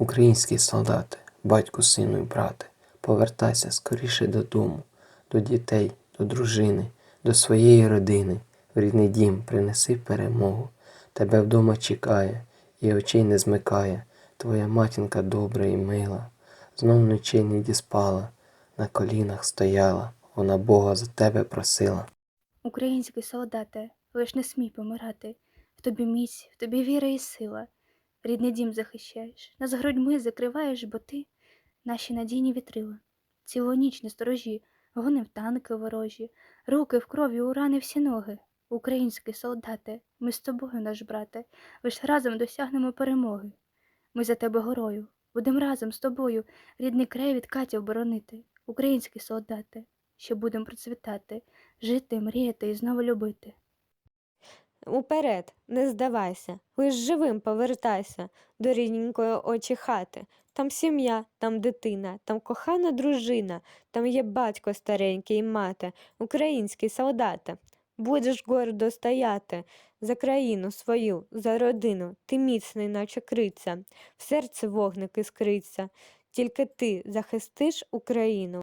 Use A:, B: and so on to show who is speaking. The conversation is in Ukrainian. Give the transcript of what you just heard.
A: Українські солдати, батьку, сину і брате, повертайся скоріше додому, до дітей, до дружини, до своєї родини. В рідний дім принеси перемогу. Тебе вдома чекає і очей не змикає. Твоя матінка добра і мила. Знов ночей не діспала, на колінах стояла, вона Бога за тебе просила.
B: Український солдате, лиш не смій помирати. В тобі міць, в тобі віра і сила. Рідний дім захищаєш, нас грудьми закриваєш, бо ти наші надійні вітрила. Цілу ніч на сторожі, гонив танки ворожі, руки в крові, у рани всі ноги. Український солдате, ми з тобою, наш брате, лиш разом досягнемо перемоги. Ми за тебе горою, будем разом з тобою рідний край від катів боронити. Український солдате, ще будем процвітати, жити, мріяти і знову любити.
C: Уперед, не здавайся, лиш живим повертайся до рідненької очі хати. Там сім'я, там дитина, там кохана дружина, там є батько старенький і мати, український солдати. Будеш гордо стояти за країну свою, за родину, ти міцний, наче криця, в серці вогник іскриться, тільки ти захистиш Україну.